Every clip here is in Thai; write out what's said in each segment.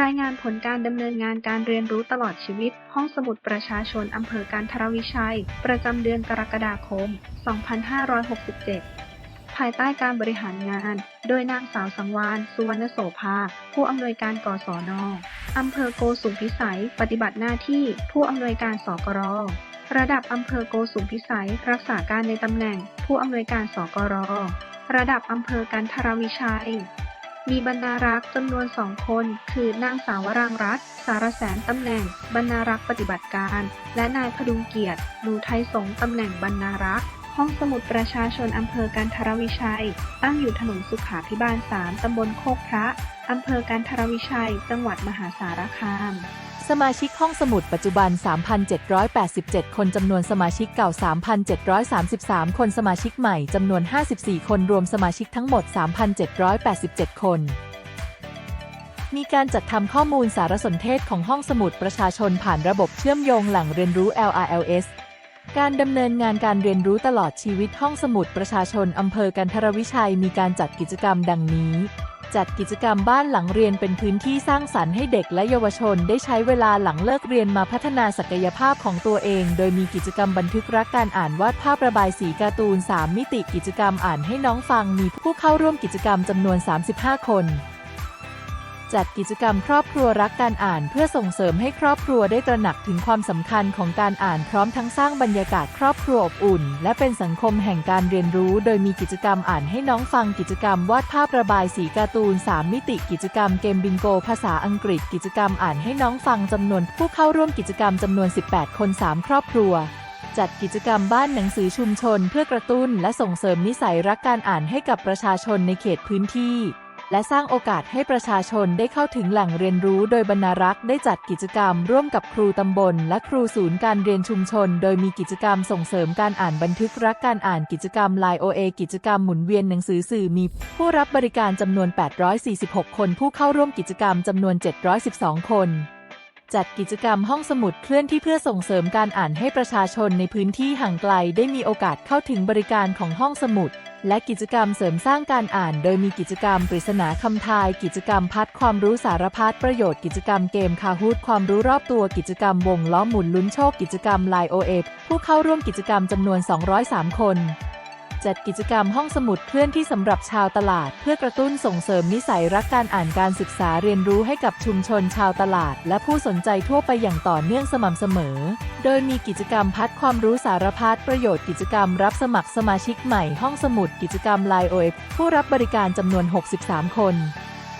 รายงานผลการดำเนินงานการเรียนรู้ตลอดชีวิต ห้องสมุดประชาชนอำเภอการทรวิชัย ประจำเดือนกรกฎาคม 2567 ภายใต้การบริหารงาน โดยนางสาวสังวานสุวรรณโสภา ผู้อำนวยการกศนอำเภอโกสุมพิสัย ปฏิบัติหน้าที่ ผู้อำนวยการสกร ระดับอำเภอโกสุมพิสัย รักษาการในตำแหน่ง ผู้อำนวยการสกร ระดับอำเภอกันทรวิชัย มีบรรณารักษ์จำนวนสองคน คือนางสาวรังรัตน์สารแสนตำแหน่ง บรรณารักษ์ปฏิบัติการ และนายพดุงเกียรติหนูไทยสงตำแหน่งบรรณารักษ์ห้องสมุดประชาชนอำเภอการทรวิชัย ตั้งอยู่ถนนสุขาพิบาล 3 ตำบลโคกพระ อำเภอการทรวิชัย จังหวัดมหาสารคาม สมาชิกห้องสมุดปัจจุบัน 3,787 คนจำนวนสมาชิกเก่า 3,733 คนสมาชิกใหม่จำนวน 54 คนรวมสมาชิกทั้งหมด 3,787 คน มีการจัดทำข้อมูลสารสนเทศของห้องสมุดประชาชนผ่านระบบเชื่อมโยงหล่งเรียนรู้ LRLS การดำเนินงานการเรียนรู้ตลอดชีวิตห้องสมุดประชาชนอำเภอกันทรวิชัยมีการจัดกิจกรรมดังนี้ จัดกิจกรรมบ้านหลังเรียนเป็นพื้นที่สร้างสรรค์ให้เด็กและเยาวชนได้ใช้เวลาหลังเลิกเรียนมาพัฒนาศักยภาพของตัวเอง โดยมีกิจกรรมบันทึกรักการอ่านวาดภาพระบายสีการ์ตูน 3 มิติกิจกรรมอ่านให้น้องฟังมีผู้เข้าร่วมกิจกรรมจำนวน 35 คน จัดกิจกรรมครอบครัวรักการอ่านเพื่อส่งเสริมให้ครอบครัวได้ตระหนักถึงความสำคัญของการอ่านพร้อมทั้งสร้างบรรยากาศครอบครัวอบอุ่น และเป็นสังคมแห่งการเรียนรู้ โดยมีกิจกรรมอ่านให้น้องฟังกิจกรรมวาดภาพระบายสีการ์ตูน 3 มิติกิจกรรมเกมบิงโก ภาษาอังกฤษ กิจกรรมอ่านให้น้องฟังจำนวนผู้เข้าร่วมกิจกรรมจำนวน 18 คน 3 ครอบครัวจัดกิจกรรมบ้านหนังสือชุมชนเพื่อกระตุ้นและส่งเสริมนิสัยรักการอ่านให้กับประชาชนในเขตพื้นที่ และสร้างโอกาสให้ประชาชนได้เข้าถึงแหล่งเรียนรู้ โดยบรรณารักษ์ได้จัดกิจกรรม ร่วมกับครูตำบล และครูศูนย์การเรียนชุมชน โดยมีกิจกรรมส่งเสริมการอ่านบันทึกรักการอ่านกิจกรรมไลโอเอกิจกรรมหมุนเวียนหนังสือสื่อมีผู้รับบริการจำนวน 846 คนผู้เข้าร่วมกิจกรรมจำนวน 712 คนจัดกิจกรรมห้องสมุดเคลื่อนที่เพื่อส่งเสริมการอ่านให้ประชาชนในพื้นที่ห่างไกลได้มีโอกาสเข้าถึงบริการของห้องสมุด และกิจกรรมเสริมสร้างการอ่าน โดยมีกิจกรรมปริศนาคำทาย กิจกรรมพัดความรู้สารพัดประโยชน์กิจกรรมเกมคาฮูดความรู้รอบตัวกิจกรรมวงล้อหมุนลุ้นโชคกิจกรรมไลโอเอฟผู้เข้าร่วมกิจกรรมจำนวน 203 คน จัดกิจกรรมห้องสมุดเคลื่อนที่สำหรับชาวตลาด เพื่อกระตุ้นส่งเสริมนิสัยรักการอ่านการศึกษาเรียนรู้ให้กับชุมชนชาวตลาด และผู้สนใจทั่วไปอย่างต่อเนื่องสม่ำเสมอ โดยมีกิจกรรมพัดความรู้สารพัดประโยชน์กิจกรรมรับสมัครสมาชิกใหม่ห้องสมุดกิจกรรมไลโอเอผู้รับบริการจำนวน 63 คน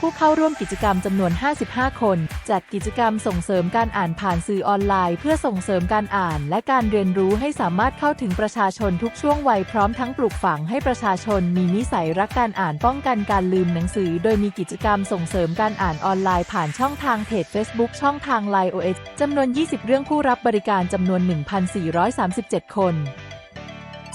ผู้เข้าร่วมกิจกรรมจำนวน 55 คน จัดกิจกรรมส่งเสริมการอ่านผ่านสื่อออนไลน์ เพื่อส่งเสริมการอ่านและการเรียนรู้ให้สามารถเข้าถึงประชาชนทุกช่วงวัยพร้อมทั้งปลูกฝังให้ประชาชนมีนิสัยรักการอ่านป้องกันการลืมหนังสือ โดยมีกิจกรรมส่งเสริมการอ่านออนไลน์ผ่านช่องทางเพจ Facebook ช่องทาง Line OS จำนวน 20 เรื่องผู้รับบริการจำนวน 1,437 คน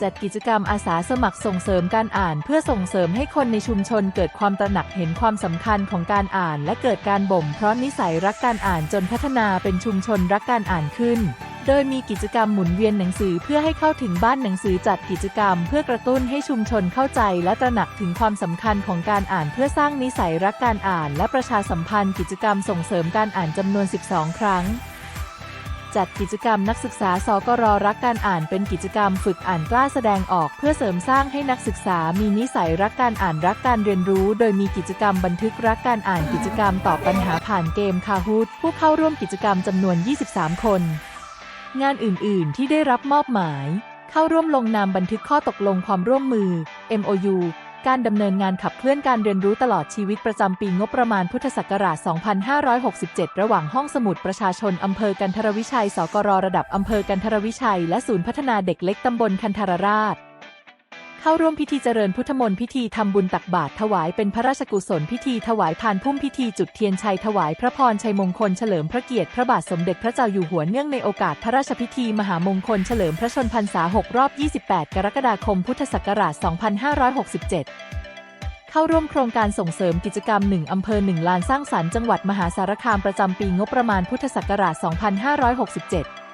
จัดกิจกรรมอาสาสมัครส่งเสริมการอ่าน เพื่อส่งเสริมให้คนในชุมชนเกิดความตระหนักเห็นความสำคัญของการอ่าน และเกิดการบ่มเพราะนิสัยรักการอ่านจนพัฒนาเป็นชุมชนรักการอ่านขึ้น โดยมีกิจกรรมหมุนเวียนหนังสือเพื่อให้เข้าถึงบ้านหนังสือจัดกิจกรรม เพื่อกระตุ้นให้ชุมชนเข้าใจ และตระหนักถึงความสำคัญของการอ่านเพื่อสร้างนิสัยรักการอ่าน และประชาสัมพันธ์กิจกรรมส่งเสริมการอ่านจำนวน 12 ครั้ง จัดกิจกรรมนักศึกษาสกรรักการอ่านเป็นกิจกรรมฝึกอ่านกล้าแสดงออก เพื่อเสริมสร้างให้นักศึกษามีนิสัยรักการอ่านรักการเรียนรู้ โดยมีกิจกรรมบันทึกรักการอ่านกิจกรรมตอบปัญหาผ่านเกมคาฮูดผู้เข้าร่วมกิจกรรมจำนวน 23 คน งานอื่น ๆ ที่ได้รับมอบหมาย เข้าร่วมลงนามบันทึกข้อตกลงความร่วมมือ MOU การดำเนินงานขับเคลื่อนการเรียนรู้ตลอดชีวิตประจำปีงบประมาณพุทธศักราช 2567 ระหว่างห้องสมุดประชาชนอำเภอกันทรวิชัย สกรระดับอำเภอกันทรวิชัย และศูนย์พัฒนาเด็กเล็กตำบลคันธารราช เข้าร่วมพิธีเจริญพุทธมนต์พิธีทำบุญตักบาตรถวายเป็นพระราชกุศลพิธีถวายพานพุ่มพิธีจุดเทียนชัยถวายพระพรชัยมงคลเฉลิมพระเกียรติพระบาทสมเด็จพระเจ้าอยู่หัวเนื่องในโอกาสพระราชพิธีมหามงคลเฉลิมพระชนพรรษา 6 รอบ 28 กรกฎาคม พุทธศักราช 2567เข้าร่วมโครงการส่งเสริมกิจกรรม 1 อำเภอ 1 ลานสร้างสรรค์จังหวัดมหาสารคามประจำปีงบประมาณพุทธศักราช 2567